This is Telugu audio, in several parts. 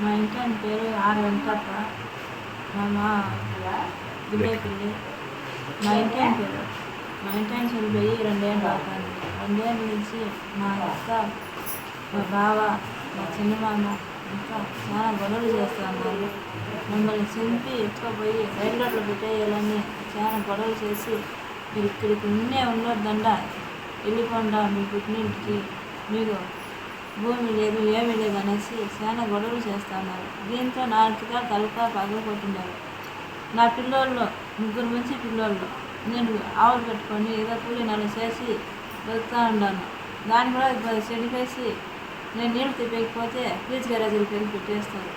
మా ఇంటి ఆయన పేరు ఆర్ వెంకటప్ప మా మా గుడ్డేపల్లి మా ఇంటి ఆయన పేరు. మా ఇంటి ఆయన చనిపోయి రెండేళ్ళు అవుతుంది రెండేళ్ళ నుంచి మా అక్క మా బావ మా చిన్నమామ ఇంకా చాలా గొడవలు చేస్తున్నారు. మమ్మల్ని చింపి ఎత్తుకుపోయి రైలు రోడ్లు పెట్టేయాలని చాలా గొడవలు చేసి మీరు ఇక్కడికి ఉన్నే ఉండొద్దండ వెళ్ళిపోండా మీ పుట్టినింటికి. మీకు భూమి లేదు ఏమి లేదు అనేసి చాలా గొడవలు చేస్తున్నారు. దీంతో నా ఇంటికా తలకా పగలకొట్టినారు నా పిల్లోళ్ళు ముగ్గురు మంచి పిల్లోళ్ళు. నేను ఆవులు పెట్టుకొని ఏదో కూలి నన్ను చేసి బతుకుతూ ఉన్నాను. దాన్ని కూడా చెడిపేసి నేను నీళ్ళు తిప్పకపోతే ఫ్రిడ్జ్ గ్యారేజీలు పెరిగి పెట్టేస్తారు.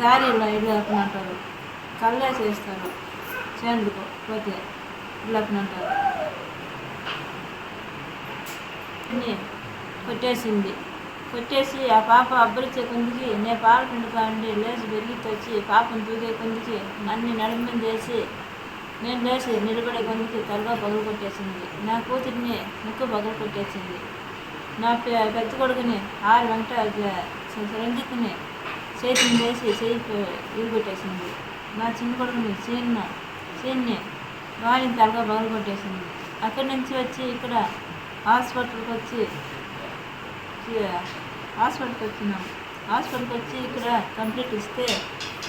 దారిలో ఇల్లు అంటారు కళ్ళే చేస్తారు. చేనులకు పోతే ఇల్లు కొట్టేసింది. కొట్టేసి ఆ పాప అబ్బరిచే కొందికి నేను పాల పిండుకోండి లేచి పెరిగితే వచ్చి పాపను తూగే కొందికి నన్ను నడుమని చేసి నేను లేచి నిలబడే కొందికి తలగా పగులు కొట్టేసింది. నా కూతురిని ముక్కు పగులు కొట్టేసింది. నా పెద్ద కొడుకుని ఆరు వెంట రంజిత్ని చేతిని వేసి చేయి ఇరుగొట్టేసింది నా చిన్న కొడుకుని సీన్న సీన్ని వాడిని తలగా పగులు కొట్టేసింది. అక్కడి నుంచి వచ్చి ఇక్కడ హాస్పిటల్కి వచ్చి వచ్చి హాస్పిటల్కి వచ్చినాం. హాస్పిటల్కి వచ్చి ఇక్కడ కంప్లీట్ ఇస్తే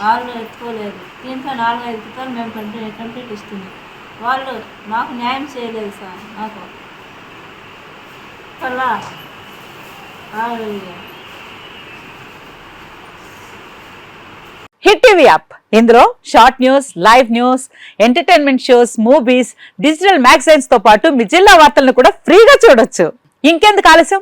వాళ్ళు ఎత్తుకోలేదు. దీంతో నాలుగైదు చిత్రాలు మేము కంప్లీట్ కంప్లీట్ ఇస్తుంది వాళ్ళు నాకు న్యాయం చేయలేదు సార్ నాకు అలా హిట్ టీవీ యాప్. ఇందులో short news live news entertainment shows movies digital మ్యాగజైన్స్తో పాటు మీ జిల్లా వార్తలను కూడా ఫ్రీగా చూడొచ్చు. ఇంకెందుకు ఆలస్యం?